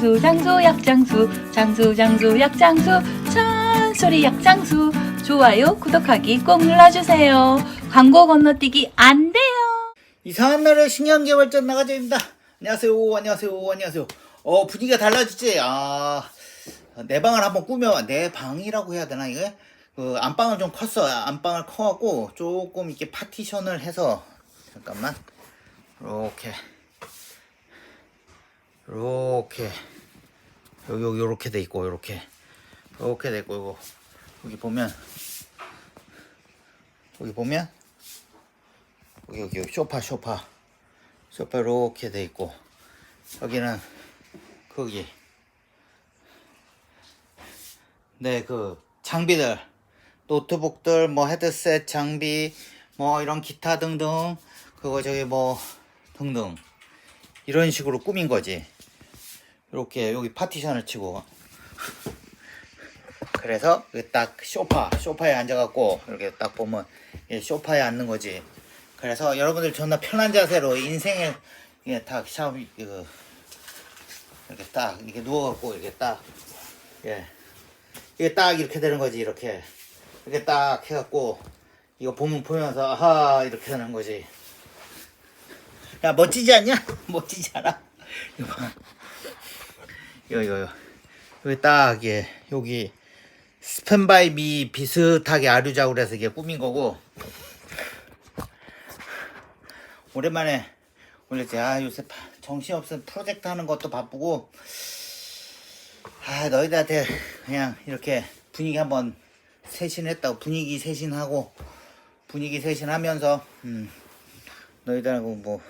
장수 장수 약장수 장수 장수 약장수 찬소리 약장수 좋아요 구독하기 꼭 눌러주세요 광고 건너뛰기 안 돼요 이상한 날에 신경개발전 나가자입니다. 안녕하세요, 안녕하세요, 안녕하세요. 어, 분위기가 달라졌지? 아, 내 방을 한번 꾸며, 내 방이라고 해야 되나, 이게? 그, 안방은 좀 컸어. 안방을 커갖고, 조금 이렇게 파티션을 해서, 잠깐만. 요렇게. 요렇게. 여기, 여기, 요렇게 돼 있고, 요렇게. 요렇게 돼 있고, 요거. 여기 보면, 여기 보면, 여기 여기 여기. 소파 소파. 소파 이렇게 돼 있고. 여기는 거기. 네그 장비들. 노트북들 뭐 헤드셋 장비 뭐 이런 기타 등등. 그거 저기 뭐 등등. 이런 식으로 꾸민 거지 이렇게 여기 파티션을 치고. 그래서 딱 소파 소파에 앉아갖고 이렇게 딱 보면 이 소파에 앉는 거지. 그래서 여러분들 존나 편한 자세로 인생을 이게 딱 샤워 이거 이렇게 딱 이렇게 누워갖고 이렇게 딱 예. 이게 딱 이렇게 되는 거지 이렇게. 이렇게 딱 해갖고 이거 보면 보면서 아하 이렇게 되는 거지. 야 멋지지 않냐? 멋지지 않아? 이거 봐 이거 이거 여기 딱 예, 여기 스탠바이 미 비슷하게 아류자고 해서 이게 꾸민 거고. 오랜만에 올렸지. 아 요새 파- 정신없은 프로젝트 하는 것도 바쁘고. 아 너희들한테 그냥 이렇게 분위기 한번 세신했다고 분위기 세신하고 분위기 세신하면서 음 너희들하고 뭐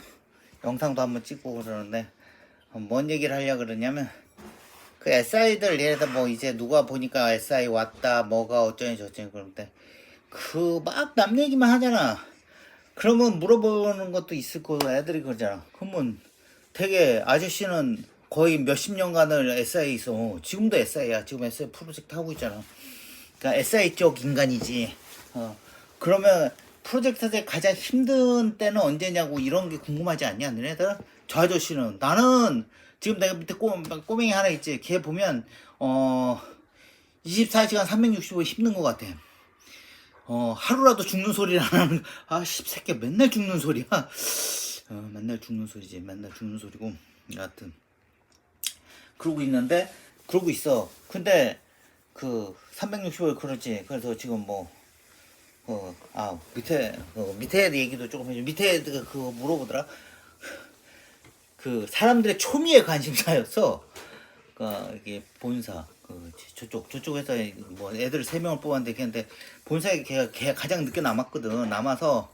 영상도 한번 찍고 그러는데 어, 뭔 얘기를 하려 고 그러냐면 그 SI들 들어 뭐 이제 누가 보니까 SI 왔다 뭐가 어쩌니 저쩌니 그러는데 그 막 남 얘기만 하잖아 그러면 물어보는 것도 있을 거고 애들이 그러잖아. 그러면 되게 아저씨는 거의 몇십 년간을 SI에 있어. 지금도 SI야. 지금 SI 프로젝트 하고 있잖아. 그러니까 SI 쪽 인간이지. 어. 그러면 프로젝트 때 가장 힘든 때는 언제냐고 이런 게 궁금하지 않냐, 너네들? 저 아저씨는 나는 지금 내가 밑에 꼬, 꼬맹이 하나 있지. 걔 보면 어 24시간 365 힘든 것 같아. 어, 하루라도 죽는 하는, 아, 씹새끼 맨날 죽는 소리야. 어, 맨날 죽는 소리지. 맨날 죽는 소리고. 여하튼. 그러고 있는데, 그러고 있어. 근데, 그, 365일 그렇지. 그래서 지금 뭐, 어, 아, 밑에, 어, 밑에 얘기도 조금 해줘. 밑에 그, 그거 물어보더라. 그, 사람들의 초미의 관심사였어. 그, 이게 본사. 그, 저쪽, 저쪽에서 뭐 애들 세 명을 뽑았는데, 걔한테 본사에 걔가, 걔가 가장 늦게 남았거든. 남아서,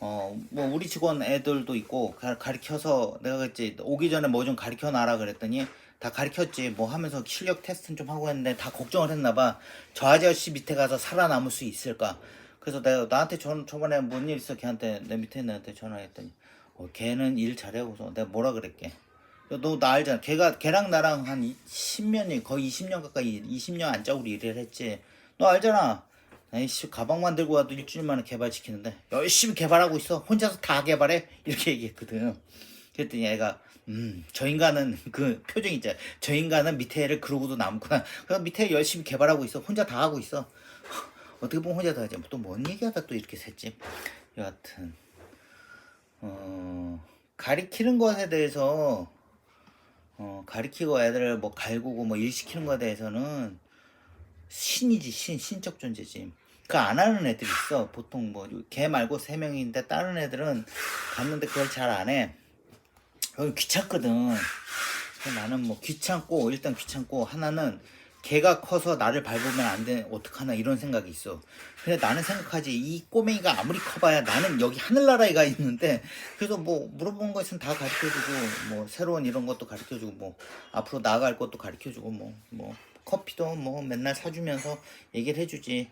어, 뭐, 우리 직원 애들도 있고, 가, 가르쳐서, 내가 그랬지, 오기 전에 뭐 좀 가르쳐 놔라 그랬더니, 다 가르쳤지. 뭐 하면서 실력 테스트는 좀 하고 했는데, 다 걱정을 했나봐. 저 아저씨 밑에 가서 살아남을 수 있을까. 그래서 내가 나한테 전, 저번에 뭔 일 있어? 걔한테, 내 밑에 있는 애한테 전화했더니, 어, 걔는 일 잘해고서 내가 뭐라 그랬게. 너 나 알잖아. 걔가 걔랑 나랑 한 10년이 거의 20년 가까이 20년 안짝으로 일을 했지. 너 알잖아. 에이씨 가방 만 들고 와도 일주일 만에 개발시키는데 열심히 개발하고 있어. 혼자서 다 개발해. 이렇게 얘기했거든. 그랬더니 애가 음, 저 인간은 그 표정 있잖아. 저 인간은 밑에 애를 그러고도 남구나. 그래서 밑에 애 열심히 개발하고 있어. 혼자 다 하고 있어. 어떻게 보면 혼자 다 하지. 또 뭔 얘기하다 또 이렇게 샜지. 여하튼 어, 가리키는 것에 대해서 어, 가리키고 애들을 뭐 갈구고 뭐 일 시키는 거에 대해서는 신이지 신 신적 존재지. 그 안 하는 애들 있어. 보통 뭐 걔 말고 세 명인데 다른 애들은 갔는데 그걸 잘 안해. 여기 귀찮거든. 나는 뭐 귀찮고 일단 귀찮고 하나는 걔가 커서 나를 밟으면 안 돼 어떡하나 이런 생각이 있어. 근데 나는 생각하지 이 꼬맹이가 아무리 커봐야 나는 여기 하늘나라에 가 있는데 그래서 뭐 물어본 거 있으면 다 가르쳐주고 뭐 새로운 이런 것도 가르쳐주고 뭐 앞으로 나아갈 것도 가르쳐주고 뭐뭐 커피도 뭐 맨날 사주면서 얘기를 해주지.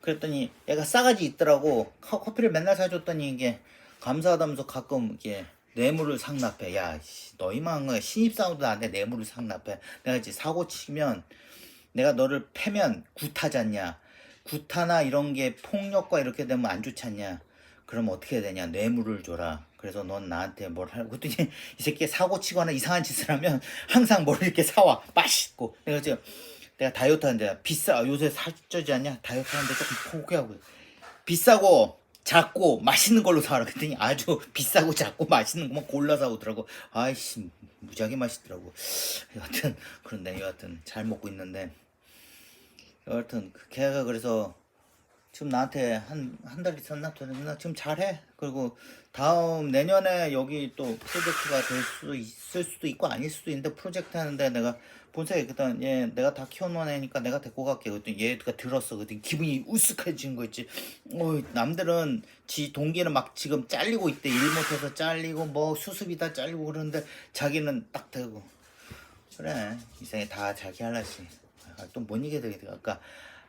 그랬더니 얘가 싸가지 있더라고. 커- 커피를 맨날 사줬더니 이게 감사하다면서 가끔 이게 뇌물을 상납해. 야 씨, 너희만 거 신입사원도 안 돼 뇌물을 상납해. 내가 이제 사고 치면 내가 너를 패면 구타잖냐? 구타나 이런 게 폭력과 이렇게 되면 안 좋지 않냐? 그럼 어떻게 해야 되냐? 뇌물을 줘라. 그래서 넌 나한테 뭘 하고 그랬더니 이 새끼 사고 치거나 이상한 짓을 하면 항상 뭘 이렇게 사와. 맛있고. 내가 지금 내가 다이어트 하는데 비싸. 요새 살쪄지 않냐? 다이어트 하는데 조금 포기하고 비싸고 작고 맛있는 걸로 사라. 그랬더니 아주 비싸고 작고 맛있는 것만 골라서 오더라고. 아이씨 무지하게 맛있더라고. 여하튼 그런데 여하튼 잘 먹고 있는데 여하튼 그 걔가 그래서 지금 나한테 한 한 달 있었나 나? 지금 잘해. 그리고 다음 내년에 여기 또 프로젝트가 될 수도 있을 수도 있고 아닐 수도 있는데 프로젝트 하는데 내가 본사에 그랬더니 얘 내가 다 키워놓은 애니까 내가 데리고 갈게. 그랬더니 얘가 들었어. 그랬더니 기분이 우스해진 거 있지. 어 남들은 지 동기는 막 지금 잘리고 있대. 일 못해서 잘리고 뭐 수습이다 잘리고 그러는데 자기는 딱 되고. 그래 이생에 다 자기 할라시 아, 또 뭔 얘기해야 되겠다 아까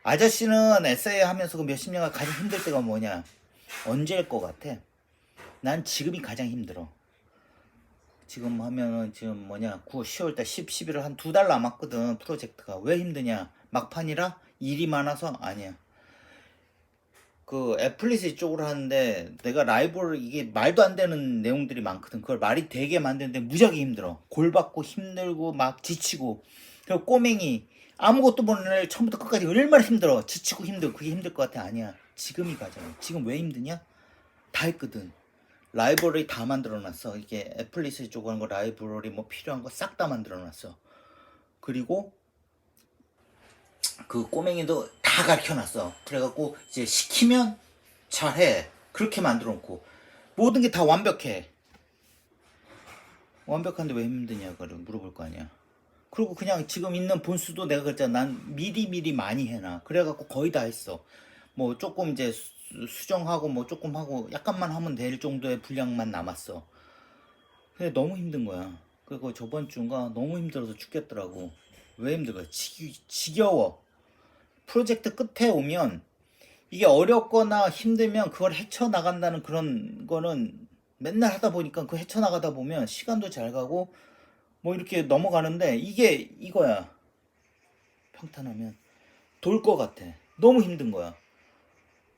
아저씨는 에세이 하면서 그 몇십 년간 가장 힘들 때가 뭐냐? 언제일 것 같아? 난 지금이 가장 힘들어. 지금 하면은 지금 뭐냐? 9, 10월 달 10, 11월 한 두 달 남았거든 프로젝트가. 왜 힘드냐? 막판이라 일이 많아서? 아니야. 그 애플리스 쪽으로 하는데 내가 라이브를 이게 말도 안 되는 내용들이 많거든. 그걸 말이 되게 만드는데 무지하게 힘들어. 골 받고 힘들고 막 지치고. 그리고 꼬맹이 아무것도 모르는 애 처음부터 끝까지 얼마나 힘들어. 지치고 힘들고 그게 힘들 것 같아. 아니야. 지금이 가장 지금 왜 힘드냐? 다 했거든. 라이브러리 다 만들어놨어. 이게 애플리스 쪽으로 하는 거 라이브러리 뭐 필요한 거 싹 다 만들어놨어. 그리고 그 꼬맹이도 다 가르쳐놨어. 그래갖고 이제 시키면 잘해. 그렇게 만들어놓고. 모든 게 다 완벽해. 완벽한데 왜 힘드냐? 그걸 물어볼 거 아니야 그리고 그냥 지금 있는 본수도 내가 그랬잖아. 난 미리 미리 많이 해놔. 그래갖고 거의 다 했어. 뭐 조금 이제 수- 수정하고 뭐 조금 하고 약간만 하면 될 정도의 분량만 남았어. 근데 너무 힘든 거야. 그리고 저번 주가 너무 힘들어서 죽겠더라고. 왜 힘들어? 지, 지겨워. 프로젝트 끝에 오면 이게 어렵거나 힘들면 그걸 헤쳐나간다는 그런 거는 맨날 하다 보니까 그 헤쳐나가다 보면 시간도 잘 가고 뭐 이렇게 넘어가는데 이게 이거야. 평탄하면 돌 것 같아. 너무 힘든 거야.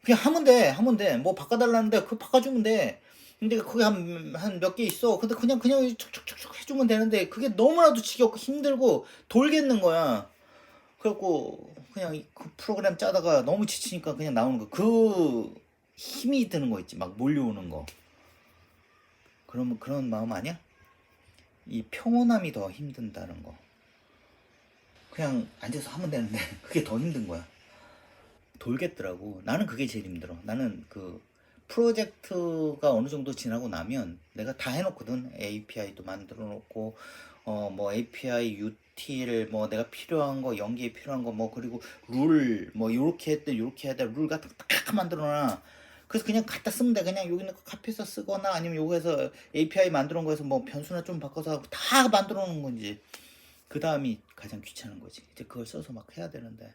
그냥 하면 돼 하면 돼 뭐 바꿔달라는데 그 바꿔주면 돼. 근데 그게 한 한 몇 개 있어. 근데 그냥 그냥 촉촉촉촉 해주면 되는데 그게 너무나도 지겹고 힘들고 돌겠는 거야. 그래갖고 그냥 이그 프로그램 짜다가 너무 지치니까 그냥 나오는 거. 그 힘이 드는 거 있지. 막 몰려오는 거. 그러면 그런 마음 아니야? 이 평온함이 더 힘든다는 거. 그냥 앉아서 하면 되는데 그게 더 힘든 거야. 돌겠더라고. 나는 그게 제일 힘들어. 나는 그 프로젝트가 어느 정도 지나고 나면 내가 다 해놓거든. API도 만들어 놓고 어 뭐 API UTL 뭐 내가 필요한 거 연기에 필요한 거 뭐 그리고 룰 뭐 요렇게 했대 요렇게 해야 돼 룰 같은 거 딱 만들어 놔 그래서 그냥 갖다 쓰면 돼 그냥 여기 있는 거 카피해서 쓰거나 아니면 요거에서 API 만들어 놓은 거에서 뭐 변수나 좀 바꿔서 다 만들어 놓은 건지 그 다음이 가장 귀찮은 거지 이제 그걸 써서 막 해야 되는데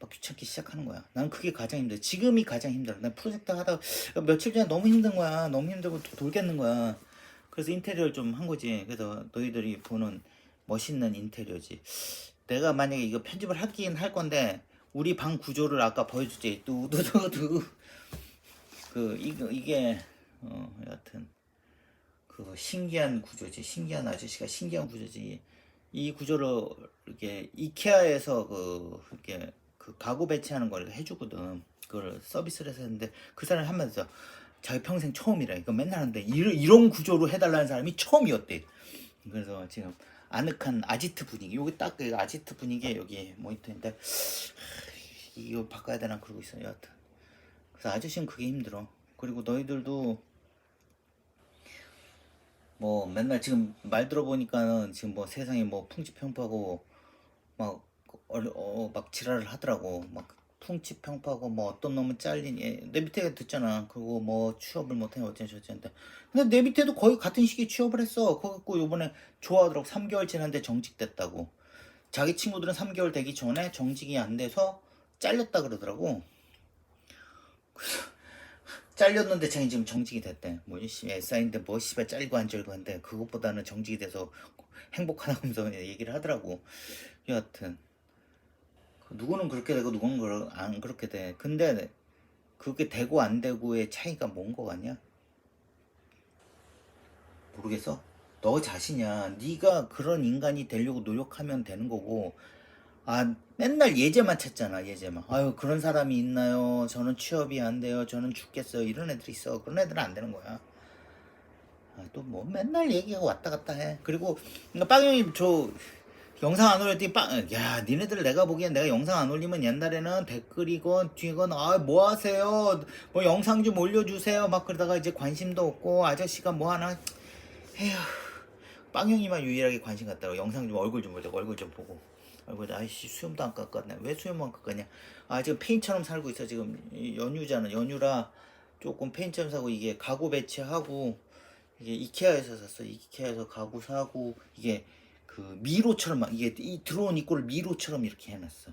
막 귀찮기 시작하는 거야. 난 그게 가장 힘들어. 지금이 가장 힘들어. 난 프로젝트 하다가 며칠 전에 너무 힘든 거야. 너무 힘들고 도- 돌겠는 거야. 그래서 인테리어를 좀 한 거지. 그래서 너희들이 보는 멋있는 인테리어지. 내가 만약에 이거 편집을 하긴 할 건데 우리 방 구조를 아까 보여주지. 뚜두두두. 그 이거 이게 어 여하튼 그 신기한 구조지. 신기한 아저씨가 신기한 구조지. 이 구조를 이렇게 이케아에서 그 이렇게 그 가구 배치하는 걸 해주거든. 그걸 서비스를 해서 했는데 그 사람이 하면서 자기 평생 처음이라 이거 맨날 하는데 이런, 이런 구조로 해달라는 사람이 처음이었대. 그래서 지금 아늑한 아지트 분위기 여기 딱 그 아지트 분위기에 여기 모니터인데 하, 이거 바꿔야 되나 그러고 있어요. 여하튼 그래서 아저씨는 그게 힘들어. 그리고 너희들도 뭐 맨날 지금 말 들어보니까는 지금 뭐 세상에 뭐 풍지평파고 막 얼- 어, 막 지랄을 하더라고. 막 풍치평파고 뭐 어떤 놈은 잘리니 내 밑에 듣잖아. 그리고 뭐 취업을 못해 어쩌고 저쩌고 근데 내 밑에도 거의 같은 시기에 취업을 했어. 그래갖고 요번에 좋아하더라고. 3개월 지났는데 정직됐다고. 자기 친구들은 3개월 되기 전에 정직이 안 돼서 잘렸다 그러더라고. 그래서 잘렸는데 자기 지금 정직이 됐대. 씨, SI인데 뭐 씨발 잘리고 안 잘리고 한데 그것보다는 정직이 돼서 행복하다면서 얘기를 하더라고. 여하튼 그 누구는 그렇게 되고 누구는 안 그렇게 돼. 근데 그게 되고 안 되고의 차이가 뭔 거 같냐? 모르겠어. 너 자신이야. 네가 그런 인간이 되려고 노력하면 되는 거고. 아 맨날 예제만 찾잖아 예제만. 아유 그런 사람이 있나요? 저는 취업이 안 돼요. 저는 죽겠어요. 이런 애들 있어. 그런 애들은 안 되는 거야. 아, 또뭐 맨날 얘기하고 왔다 갔다 해. 그리고 빵형이 저 영상 안 올렸더니 빵, 야, 니네들 내가 보기엔 내가 영상 안 올리면 옛날에는 댓글이건 뒤건 아, 뭐 하세요? 뭐 영상 좀 올려주세요. 막 그러다가 이제 관심도 없고 아저씨가 뭐 하나 에휴, 빵형이만 유일하게 관심 갖다가 영상 좀 얼굴 좀 보자고 얼굴 좀 보고 얼굴 아이씨 수염도 안 깎았네. 왜 수염 안 깎았냐? 아 지금 페인처럼 살고 있어 지금 이 연휴잖아. 연휴라 조금 페인처럼 사고 이게 가구 배치하고 이게 이케아에서 샀어. 이케아에서 가구 사고 이게 그 미로처럼 막 이게 이 들어온 입구를 미로처럼 이렇게 해놨어.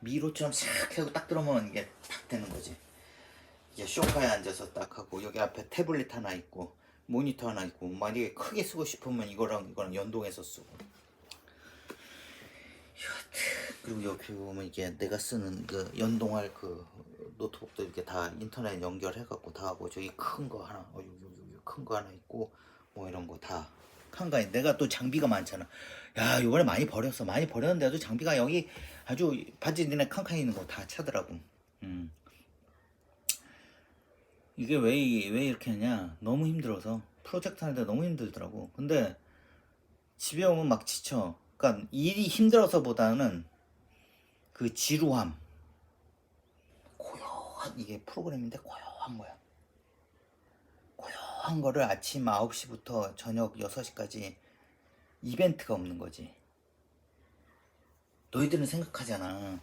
미로처럼 싹 하고 딱 들어오면 이게 딱 되는 거지. 이게 소파에 앉아서 딱 하고 여기 앞에 태블릿 하나 있고 모니터 하나 있고 만약에 크게 쓰고 싶으면 이거랑 이거랑 연동해서 쓰고. 그리고 여기 보면 이게 내가 쓰는 그 연동할 그 노트북도 이렇게 다 인터넷 연결해갖고 다 하고 저기 큰 거 하나 어 큰 거 하나 있고 뭐 이런 거다 칸가에 내가 또 장비가 많잖아. 야 이번에 많이 버렸어. 많이 버렸는데도 장비가 여기 아주 바지 니네 칸칸 있는 거 다 차더라고. 음. 이게 왜, 이- 왜 이렇게 하냐? 너무 힘들어서. 프로젝트 하는데 너무 힘들더라고. 근데 집에 오면 막 지쳐. 그러니까 일이 힘들어서 보다는 그 지루함. 고요한, 이게 프로그램인데 고요한 거야. 고요한 거를 아침 9시부터 저녁 6시까지 이벤트가 없는 거지. 너희들은 생각하잖아.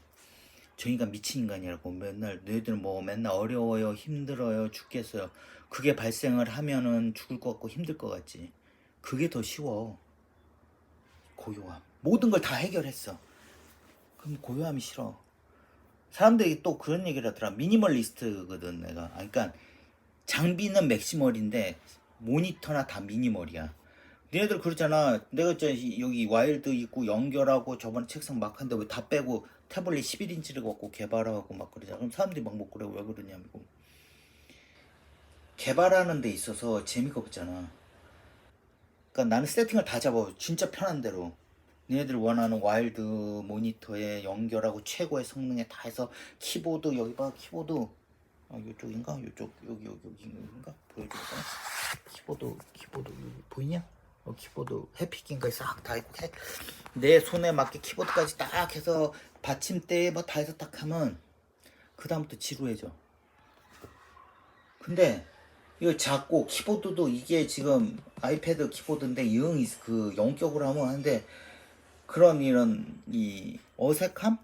저 인간 미친 인간이라고 맨날 너희들은 뭐 맨날 어려워요 힘들어요 죽겠어요 그게 발생을 하면은 죽을 것 같고 힘들 것 같지 그게 더 쉬워 고요함 모든 걸 다 해결했어 그럼 고요함이 싫어. 사람들이 또 그런 얘기를 하더라. 미니멀리스트거든 내가. 아, 그러니까 장비는 맥시멀인데 모니터나 다 미니멀이야. 니네들 그러잖아. 내가 있잖아 여기 와일드 있고 연결하고 저번에 책상 막 한데 왜 다 빼고 태블릿 11인치를 갖고 개발하고 막 그러잖아. 그럼 사람들이 막 못 그래? 왜 그러냐고 개발하는 데 있어서 재미가 없잖아. 그러니까 나는 세팅을 다 잡아. 진짜 편한 대로 니네들 원하는 와일드 모니터에 연결하고 최고의 성능에 다 해서 키보드 여기 봐 키보드. 아 이쪽인가? 이쪽 여기 여기 여기인가? 보여줄까 키보드 키보드 여기 보이냐? 어, 키보드 해피킹까지 싹 다 있고 해- 내 손에 맞게 키보드까지 딱 해서 받침대 뭐다 해서 딱 하면 그 다음부터 지루해져. 근데 이거 작고 키보드도 이게 지금 아이패드 키보드인데 영, 그 영격으로 하면 하는데 그런 이런 이 어색함?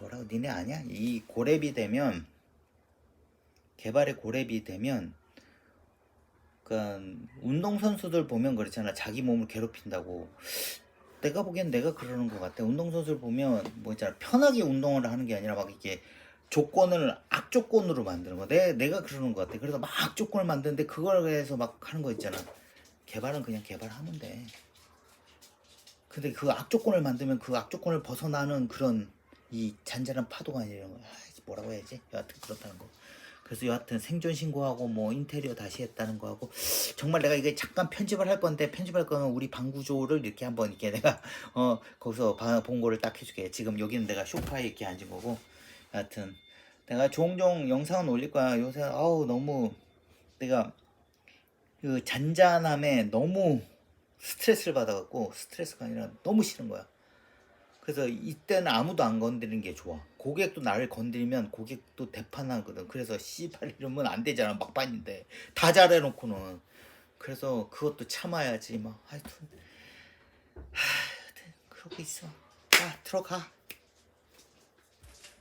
뭐라고 니네 아냐? 이 고렙이 되면 개발의 고렙이 되면 그러니까 운동 선수들 보면 그렇잖아. 자기 몸을 괴롭힌다고. 내가 보기엔 내가 그러는 것 같아. 운동 선수를 보면 뭐 있잖아. 편하게 운동을 하는 게 아니라 막 이렇게 조건을 악조건으로 만드는 거. 내, 내가 그러는 것 같아. 그래서 막 악조건을 만드는데 그걸 해서 막 하는 거 있잖아. 개발은 그냥 개발하면 돼 근데 그 악조건을 만들면 그 악조건을 벗어나는 그런 이 잔잔한 파도가 아니라 아, 뭐라고 해야지? 여하튼 그렇다는 거. 그래서 여하튼 생존 신고하고 뭐 인테리어 다시 했다는 거 하고 정말 내가 이게 잠깐 편집을 할 건데 편집할 거는 우리 방 구조를 이렇게 한번 이렇게 내가 어 거기서 봐- 본 거를 딱 해줄게. 지금 여기는 내가 소파에 이렇게 앉은 거고 여하튼 내가 종종 영상은 올릴 거야. 요새 아우 너무 내가 그 잔잔함에 너무 스트레스를 받아갖고 스트레스가 아니라 너무 싫은 거야 그래서 이때는 아무도 안 건드리는 게 좋아. 고객도 나를 건드리면 고객도 대판하거든. 그래서 씨발 이러면 안 되잖아. 막판인데 다 잘해놓고는. 그래서 그것도 참아야지. 막 하여튼 하, 하여튼 그러고 있어. 자 들어가.